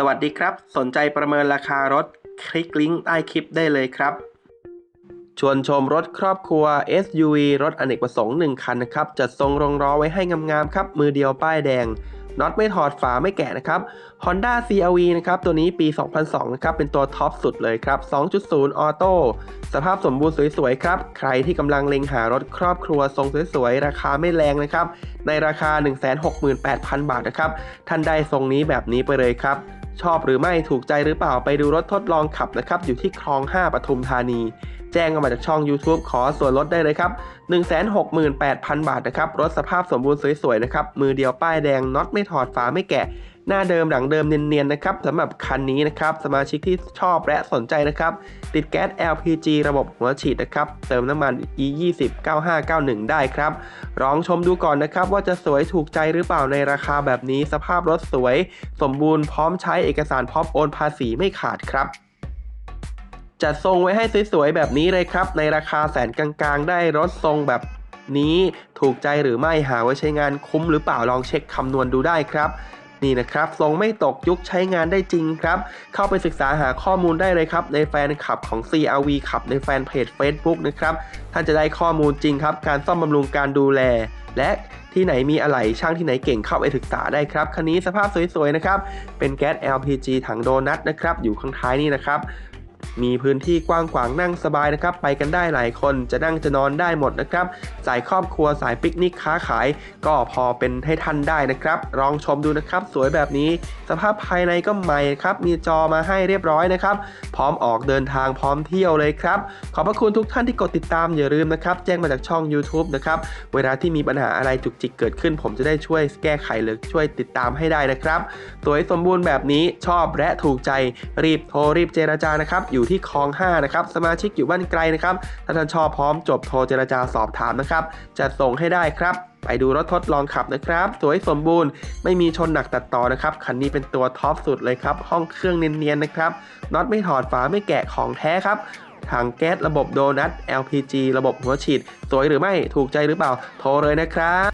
สวัสดีครับ สนใจประเมินราคารถ คลิกลิงก์ใต้คลิปได้เลยครับ ชวนชมรถครอบครัว SUV รถอเนกประสงค์ 1 คันนะครับ จัดทรงรองล้อไว้ให้งามๆครับ มือเดียวป้ายแดงน็อตไม่ถอดฝาไม่แกะนะครับ Honda CRV นะครับ ตัวนี้ปี 2002 นะครับ เป็นตัวท็อปสุดเลยครับ 2.0 ออโต้ สภาพสมบูรณ์สวยๆ ครับ ใครที่กำลังเล็งหารถครอบครัวทรงสวยๆ ราคาไม่แรงนะครับ ในราคา 168,000 บาทนะครับ ท่านได้ทรงนี้แบบนี้ไปเลยครับ ชอบหรือไม่ถูกใจหรือเปล่าไปดูรถทดลองขับนะครับ อยู่ที่คลอง 5ปทุมธานี แจ้งเข้ามาจากช่อง YouTube ขอส่วนลดได้เลยครับ 168,000 บาทนะครับ รถสภาพสมบูรณ์สวยๆนะครับ มือเดียวป้ายแดงน็อตไม่ถอดฝาไม่แกะ หน้าเดิมหลังเดิมเนียนๆนะครับสำหรับคันนี้นะครับสมาชิกที่ชอบและสนใจนะครับ ติดแก๊ส LPG ระบบหัวฉีดนะครับ เติมน้ำมัน E20 9591 ได้ครับ ลองชมดูก่อนนะครับว่าจะสวยถูกใจหรือเปล่าในราคาแบบนี้ สภาพรถสวย สมบูรณ์พร้อมใช้เอกสารพร้อมโอนภาษีไม่ขาดครับจัดทรงไว้ให้สวยๆแบบนี้เลยครับ ในราคาแสนกลางๆ ได้รถทรงแบบนี้ถูกใจหรือไม่หาไว้ใช้งานคุ้มหรือเปล่าลองเช็คคำนวณดูได้ครับ นี่นะครับทรงไม่ตกยุคใช้งานได้จริงครับ เข้าไปศึกษาหาข้อมูลได้เลยครับ ในแฟนคลับของ CRV ขับในแฟนเพจ Facebook นะครับ ท่านจะได้ข้อมูลจริงครับ การซ่อมบำรุงการดูแล และที่ไหนมีอะไหล่ช่างที่ไหนเก่งเข้าไปศึกษาได้ครับ คันนี้สภาพสวยๆนะครับ เป็นแก๊ส LPG ถังโดนัทนะครับ อยู่ข้างท้ายนี่นะครับ มีพื้นที่กว้างขวางนั่งสบายนะครับ ไปกันได้หลายคนจะนั่งจะนอนได้หมดนะครับ สายครอบครัวสายปิกนิกค้าขาย ก็พอเป็นให้ท่านได้นะครับ ลองชมดูนะครับ สวยแบบนี้ สภาพภายในก็ใหม่ครับ มีจอมาให้เรียบร้อยนะครับ พร้อมออกเดินทางพร้อมเที่ยวเลยครับ ขอบพระคุณทุกท่านที่กดติดตามอย่าลืมนะครับ แจ้งมาจากช่อง YouTube นะครับ เวลาที่มีปัญหาอะไรจุกจิกเกิดขึ้น ผมจะได้ช่วยแก้ไขหรือช่วยติดตามให้ได้นะครับ สวยสมบูรณ์แบบนี้ชอบและถูกใจรีบโทรรีบเจราจานะครับอยู่ที่คลอง 5 นะครับ สมาชิกอยู่บ้านไกลนะครับ ถ้าท่านชอบพร้อมจบโทรเจราจาสอบถามนะครับ จะส่งให้ได้ครับ ไปดูรถทดลองขับนะครับ สวยสมบูรณ์ ไม่มีชนหนักตัดต่อนะครับ คันนี้เป็นตัวท็อปสุดเลยครับ ห้องเครื่องเนียนๆนะครับ น็อตไม่ถอดฝาไม่แกะของแท้ครับถังแก๊สระบบโดนัท LPG ระบบหัวฉีด สวยหรือไม่ ถูกใจหรือเปล่า โทรเลยนะครับ